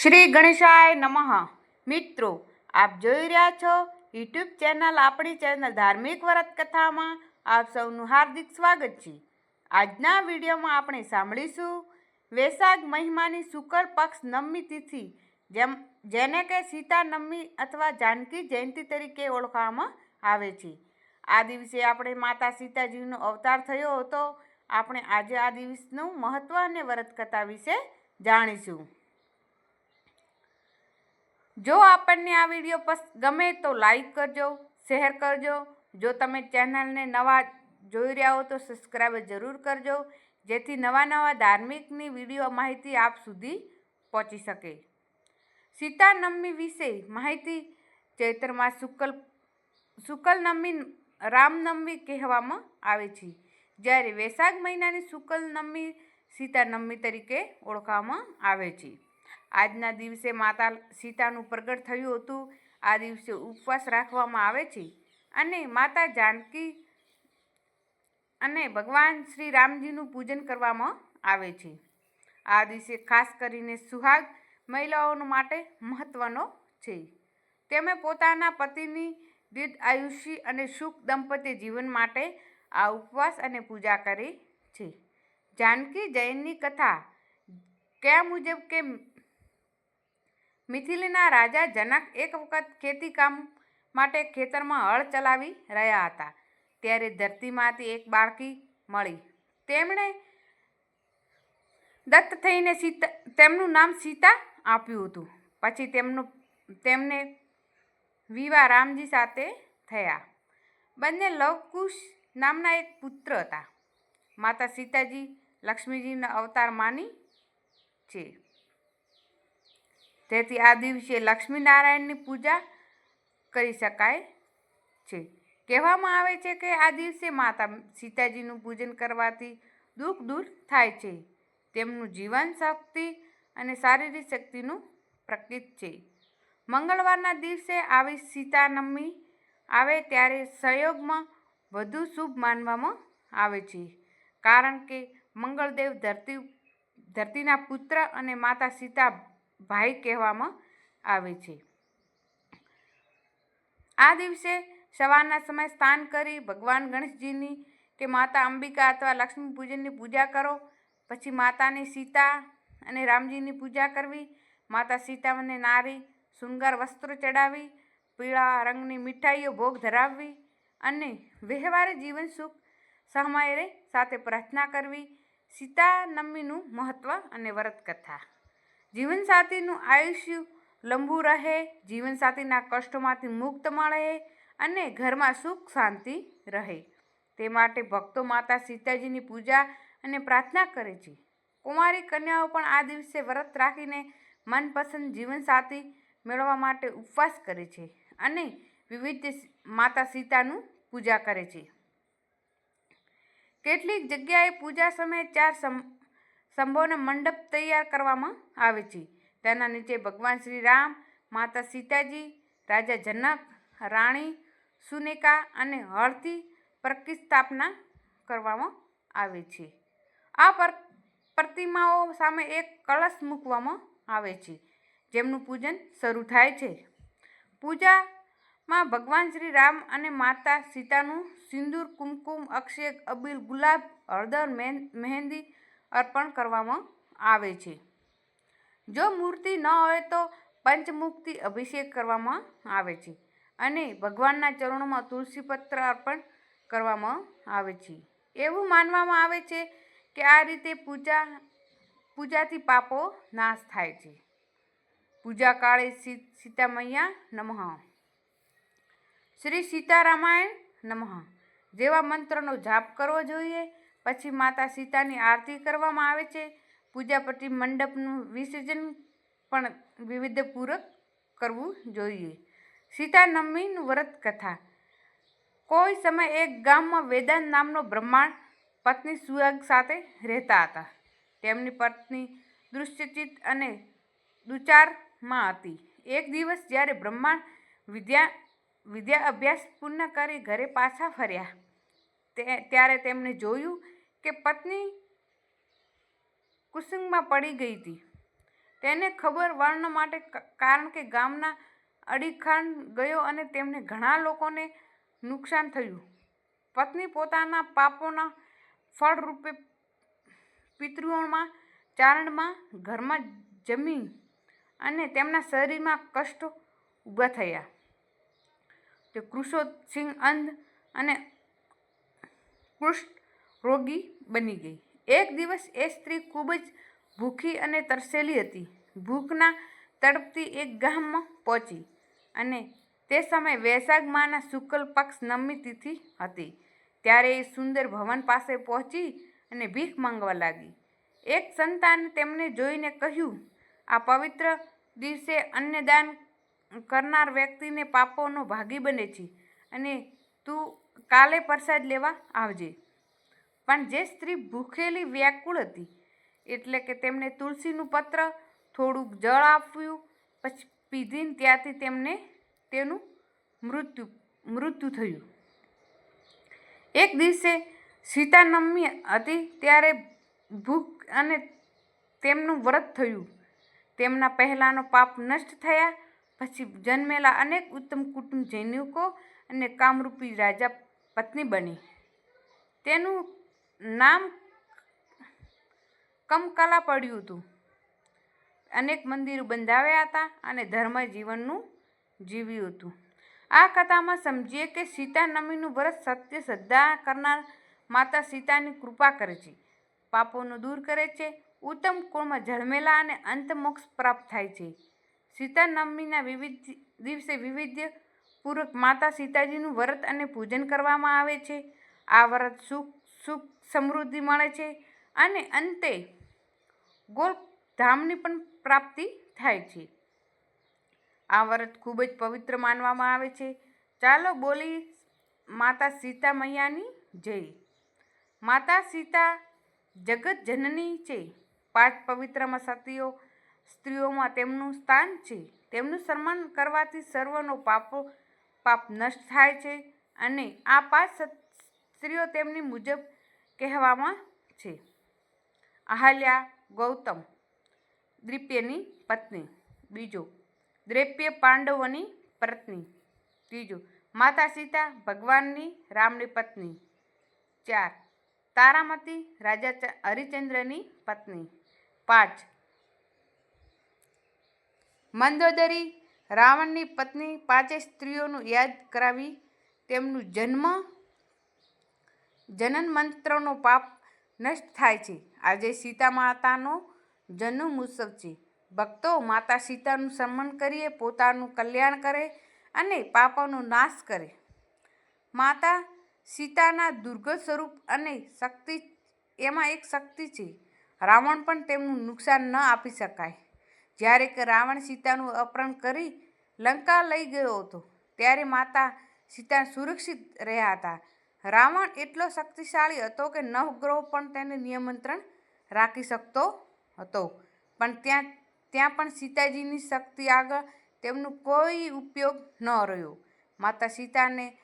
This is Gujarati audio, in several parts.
શ્રી ગણેશાય નમઃ. મિત્રો, આપ જોઈ રહ્યા છો યુટ્યુબ ચેનલ આપણી ચેનલ ધાર્મિક વ્રત કથામાં આપ સૌનું હાર્દિક સ્વાગત છે. આજના વિડીયોમાં આપણે સાંભળીશું વૈશાખ મહિમાની શુક્ર પક્ષ નવમી તિથિ, જેમ, જેને કે સીતા નવમી અથવા જાનકી જયંતિ તરીકે ઓળખવામાં આવે છે. આ દિવસે આપણે માતા સીતાજીનો અવતાર થયો હતો. આપણે આજે આ દિવસનું મહત્ત્વ અને વ્રત કથા વિશે જાણીશું. જો આપણને આ વીડિયો પસ, ગમે તો લાઈક કરજો શેર કરજો. જો તમે ચેનલને નવા જોઈ રહ્યા હો તો સબસ્ક્રાઈબ જરૂર કરજો, જેથી નવા નવા ધાર્મિકની વીડિયો માહિતી આપ સુધી પહોંચી શકે. સીતા નવમી વિશે માહિતી ચૈત્રમાં શુક્લ શુક્લ નવમી રામનવમી કહેવામાં આવે છે, જ્યારે વૈશાખ મહિનાની શુક્લ નવમી સીતા નવમી તરીકે ઓળખવામાં આવે છે. આજના દિવસે માતા સીતાનું પ્રગટ થયું હતું. આ દિવસે ઉપવાસ રાખવામાં આવે છે અને માતા જાનકી અને ભગવાન શ્રી રામજીનું પૂજન કરવામાં આવે છે. આ દિવસે ખાસ કરીને સુહાગ મહિલાઓનું માટે મહત્ત્વનો છે. તેમણે પોતાના પતિની દીર્ઘ આયુષ્ય અને સુખ દંપતી જીવન માટે આ ઉપવાસ અને પૂજા કરે છે. જાનકી જૈનની કથા કયા મુજબ કે મિથિલીના રાજા જનક એક વખત ખેતીકામ માટે ખેતરમાં હળ ચલાવી રહ્યા હતા. ત્યારે ધરતીમાંથી એક બાળકી મળી. તેમણે દત્ત થઈને સીતા, તેમનું નામ સીતા આપ્યું હતું. પછી તેમનું, તેમને વિવાહ રામજી સાથે થયા. બંને લવકુશ નામના એક પુત્ર હતા. માતા સીતાજી લક્ષ્મીજીના અવતાર માની છે. તેથી આ દિવસે લક્ષ્મીનારાયણની પૂજા કરી શકાય છે. કહેવામાં આવે છે કે આ દિવસે માતા સીતાજીનું પૂજન કરવાથી દુઃખ દૂર થાય છે. તેમનું જીવન શક્તિ અને શારીરિક શક્તિનું પ્રકૃત છે. મંગળવારના દિવસે આવી સીતાનવમી આવે ત્યારે સંયોગમાં વધુ શુભ માનવામાં આવે છે. કારણ કે મંગળદેવ ધરતી, ધરતીના પુત્ર અને માતા સીતા ભાઈ કહેવામાં આવે છે. આ દિવસે સવારના સમય સ્નાન કરી ભગવાન ગણેશજીની કે માતા અંબિકા અથવા લક્ષ્મી પૂજનની પૂજા કરો. પછી માતાની સીતા અને રામજીની પૂજા કરવી. માતા સીતા અને નારી, શૃંગાર, વસ્ત્રો ચડાવી, પીળા રંગની મીઠાઈઓ ભોગ ધરાવવી અને વ્યવહારે જીવન સુખ સમયરે સાથે પ્રાર્થના કરવી. સીતા નવમીનું મહત્ત્વ અને વ્રત કથા. જીવનસાથીનું આયુષ્ય લંબુ રહે, જીવનસાથીના કષ્ટોમાંથી મુક્ત મળે અને ઘરમાં સુખ શાંતિ રહે. તે માટે ભક્તો માતા સીતાજીની પૂજા અને પ્રાર્થના કરે છે. કુમારી કન્યાઓ પણ આ દિવસે વ્રત રાખીને મનપસંદ જીવનસાથી મેળવવા માટે ઉપવાસ કરે છે અને વિવિધ માતા સીતાનું પૂજા કરે છે. કેટલીક જગ્યાએ પૂજા સમયે ચાર સંભવનો મંડપ તૈયાર કરવામાં આવે છે. તેના નીચે ભગવાન શ્રી રામ માતા સીતાજી, રાજા જનક, રાણી સુનેકા અને હળથી પ્રતિસ્થાપના કરવામાં આવે છે. આ પર પ્રતિમાઓ સામે એક કળશ મૂકવામાં આવે છે, જેમનું પૂજન શરૂ થાય છે. પૂજામાં ભગવાન શ્રી રામ અને માતા સીતાનું સિંદૂર, કુમકુમ અક્ષેક અબીલ, ગુલાબ, હળદર મહેંદી અર્પણ કરવામાં આવે છે. જો મૂર્તિ ન હોય તો પંચમુખથી અભિષેક કરવામાં આવે છે અને ભગવાનના ચરણોમાં તુલસીપત્ર અર્પણ કરવામાં આવે છે. એવું માનવામાં આવે છે કે આ રીતે પૂજા, પૂજાથી પાપો નાશ થાય છે. પૂજા કાળે સીતા મૈયા નમઃ. શ્રી સીતારામાયણ નમઃ. જેવા મંત્રનો જાપ કરવો જોઈએ પછી માતા સીતાની આરતી કરવામાં આવે છે. પૂજા પછી મંડપનું વિસર્જન પણ વિવિધપૂર્વક કરવું જોઈએ. સીતા નવમીનું વ્રત કથા. કોઈ સમય એક ગામમાં વેદાંત નામનો બ્રહ્માંડ પત્ની સુહાગ સાથે રહેતા હતા. તેમની પત્ની દૃશ્યચિત અને દુચારમાં હતી. એક દિવસ જ્યારે બ્રહ્માંડ વિદ્યા વિદ્યા અભ્યાસ પૂર્ણ કરી ઘરે પાછા ફર્યા, તે, ત્યારે તેમણે જોયું કે પત્ની કુસુમમાં પડી ગઈ હતી. તેને ખબર વર્ણ માટે કારણ કે ગામના અડીખાન ગયો અને તેમને ઘણા લોકોને નુકસાન થયું. પત્ની પોતાના પાપોના ફળરૂપે પિતૃઓમાં, ચારણમાં, ઘરમાં જમી અને તેમના શરીરમાં કષ્ટ ઊભા થયા. તે કૃષોત્સિંહ અંધ અને કુષ્ઠ રોગી બની ગઈ. એક દિવસ એ સ્ત્રી ખૂબ જ ભૂખી અને તરસેલી હતી. ભૂખના તડપતી એક ગામમાં પહોંચી અને તે સમયે વૈશાખ માના શુક્લ પક્ષ નવમી તિથિ હતી. ત્યારે એ સુંદર ભવન પાસે પહોંચી અને ભીખ માંગવા લાગી. એક સંતાને તેમને જોઈને કહ્યું, આ પવિત્ર દિવસે અન્નદાન કરનાર વ્યક્તિને પાપોનો ભાગી બને છે અને તું કાલે પ્રસાદ લેવા આવજે. પણ જે સ્ત્રી ભૂખેલી વ્યાકુળ હતી, એટલે કે તેમને તુલસીનું પત્ર, થોડુંક જળ આપ્યું, પછી પીધીને ત્યાંથી તેમને તેનું મૃત્યુ મૃત્યુ થયું. એક દિવસે સીતા નમ્મી હતી ત્યારે ભૂખ અને તેમનું વ્રત થયું. તેમના પહેલાંનો પાપ નષ્ટ થયા, પછી જન્મેલા અનેક ઉત્તમ કુટુંબ જૈનિકો અને કામરૂપી રાજા પત્ની બની. તેનું નામ કમકલા પડ્યું હતું. અનેક મંદિરો બંધાવ્યા હતા અને ધર્મ જીવનનું જીવ્યું હતું. આ કથામાં સમજીએ કે સીતા નમીનું વ્રત સત્ય શ્રદ્ધા કરનાર માતા સીતાની કૃપા કરે છે. પાપોનું દૂર કરે છે. ઉત્તમ કુળમાં જન્મેલા અને અંત મોક્ષ પ્રાપ્ત થાય છે. સીતા નવમીના વિવિધ દિવસે વિવિધ પૂર્વક માતા સીતાજીનું વ્રત અને પૂજન કરવામાં આવે છે. આ વ્રત સુખ સુખ સમૃદ્ધિ મળે છે અને અંતે ગોલધામની પણ પ્રાપ્તિ થાય છે. આ વ્રત ખૂબ જ પવિત્ર માનવામાં આવે છે. ચાલો બોલી માતા સીતા મૈયાની જય. માતા સીતા જગત જનની છે. પાંચ પવિત્રમાં સતીઓ, સ્ત્રીઓમાં તેમનું સ્થાન છે. તેમનું સન્માન કરવાથી સર્વનો પાપો, પાપ નષ્ટ થાય છે અને આ પાંચ સ્ત્રીઓ તેમની મુજબ કહેવામાં છે. અહલ્યા ગૌતમ, દ્રિપ્યની પત્ની. બીજો, દ્રૈપ્ય પાંડવોની પત્ની. ત્રીજો, માતા સીતા ભગવાનની રામની પત્ની. ચાર, તારામતી રાજા હરિચંદ્રની પત્ની. પાંચ, મંદોદરી રાવણની પત્ની પાંચે સ્ત્રીઓનું યાદ કરાવી તેમનું જન્મ જનન મંત્રનો પાપ નષ્ટ થાય છે. આજે સીતા માતાનો જન્મ ઉત્સવ છે. ભક્તો માતા સીતાનું સન્માન કરીએ, પોતાનું કલ્યાણ કરે અને પાપોનો નાશ કરે. માતા સીતાના દુર્ગત સ્વરૂપ અને શક્તિ એમાં એક શક્તિ છે. રાવણ પણ તેમનું નુકસાન ન આપી શકાય. જ્યારે કે રાવણ સીતાનું અપહરણ કરી લંકા લઈ ગયો હતો, ત્યારે માતા સીતા સુરક્ષિત રહ્યા હતા. રાવણ એટલો શક્તિશાળી હતો કે નવગ્રહ પણ તેને નિયમંત્રણ રાખી શકતો હતો. પણ ત્યાં ત્યાં પણ સીતાજીની શક્તિ આગળ તેમનું કોઈ ઉપયોગ ન રહ્યો. માતા સીતાને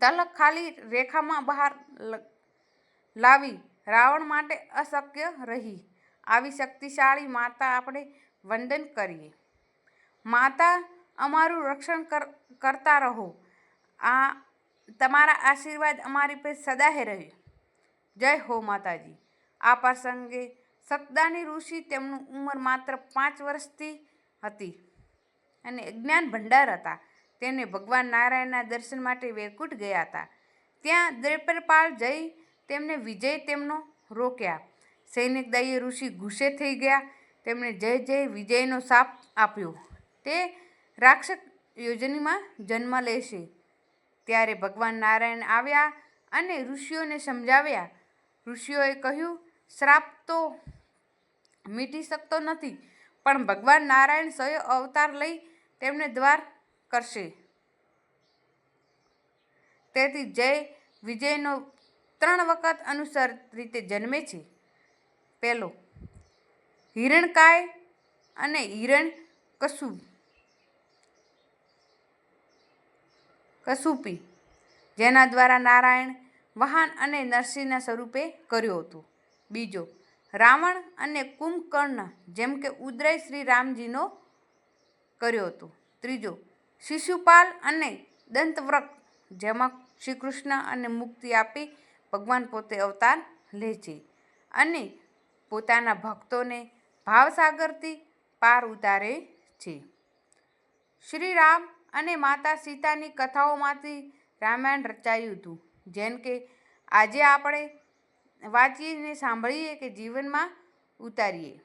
તલક ખાલી રેખામાં બહાર લાવી રાવણ માટે અશક્ય રહી. આવી શક્તિશાળી માતા આપણે વંદન કરીએ. માતા, અમારું રક્ષણ કર, કરતા રહો. આ તમારા આશીર્વાદ અમારી પર સદાહે રહે. જય હો માતાજી. આ પ્રસંગે સતદાની ઋષિ તેમનું ઉંમર માત્ર પાંચ વર્ષથી હતી અને જ્ઞાન ભંડાર હતા. તેને ભગવાન નારાયણના દર્શન માટે વૈકુંઠ ગયા હતા. ત્યાં દ્રેપરપાલ જઈ તેમને વિજય તેમનો રોક્યા. સૈનિક દઈએ ઋષિ ગુસ્સે થઈ ગયા. તેમણે જય જય વિજયનો શાપ આપ્યો. તે રાક્ષસ યોજનીમાં જન્મ લેશે. ત્યારે ભગવાન નારાયણ આવ્યા અને ઋષિઓને સમજાવ્યા. ઋષિઓએ કહ્યું, શ્રાપ તો મીટી શકતો નથી, પણ ભગવાન નારાયણ સ્વયં અવતાર લઈ તેમને દ્વાર કરશે. તેથી જય વિજયનો ત્રણ વખત અનુસાર રીતે જન્મે છે. પહેલો હિરણકાય અને હિરણ કસુ કસુપી, જેના દ્વારા નારાયણ વાહન અને નરસિંહના સ્વરૂપે કર્યું હતું. બીજો, રાવણ અને કુંભકર્ણ, જેમ કે ઉદય શ્રી રામજીનો કર્યો હતો. ત્રીજો, શિશુપાલ અને દંતવ્રત, જેમાં શ્રી કૃષ્ણ અને મુક્તિ આપી ભગવાન પોતે અવતાર લે છે અને પોતાના ભક્તોને ભાવસાગરથી પાર ઉતારે છે. શ્રી રામ અને માતા સીતાની કથાઓમાંથી રામાયણ રચાયું હતું. જેમ કે, આજે આપણે વાંચીને સાંભળીએ કે જીવનમાં ઉતારીએ.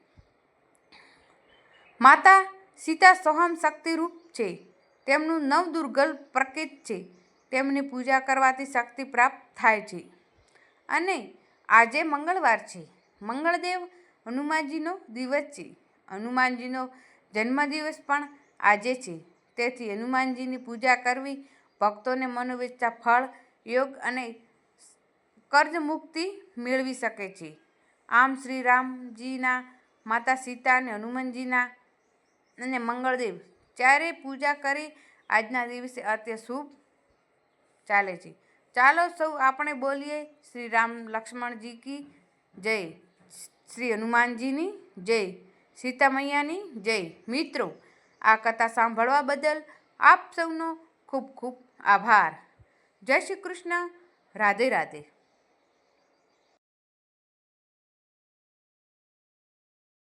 માતા સીતા સોહમ શક્તિરૂપ છે. તેમનું નવદુર્ગલ પ્રકિત છે. તેમની પૂજા કરવાથી શક્તિ પ્રાપ્ત થાય છે. અને આજે મંગળવાર છે. મંગળદેવ હનુમાનજીનો દિવસ છે. હનુમાનજીનો જન્મદિવસ પણ આજે છે. તેથી હનુમાનજીની પૂજા કરવી, ભક્તોને મનોવિચ્છા, ફળ, યોગ અને કર્જ મુક્તિ મેળવી શકે છે. આમ શ્રી રામજીના માતા સીતા અને હનુમાનજીના અને મંગળદેવ ચારે પૂજા કરી આજના દિવસે અત્ય શુભ ચાલે છે. ચાલો સૌ આપણે બોલીએ શ્રી રામ લક્ષ્મણજી કી જય. શ્રી હનુમાનજીની જય. સીતા મૈયાની જય. મિત્રો આ કથા સાંભળવા બદલ આપ સૌનો ખૂબ ખૂબ આભાર. જય શ્રી કૃષ્ણ. રાધે રાધે.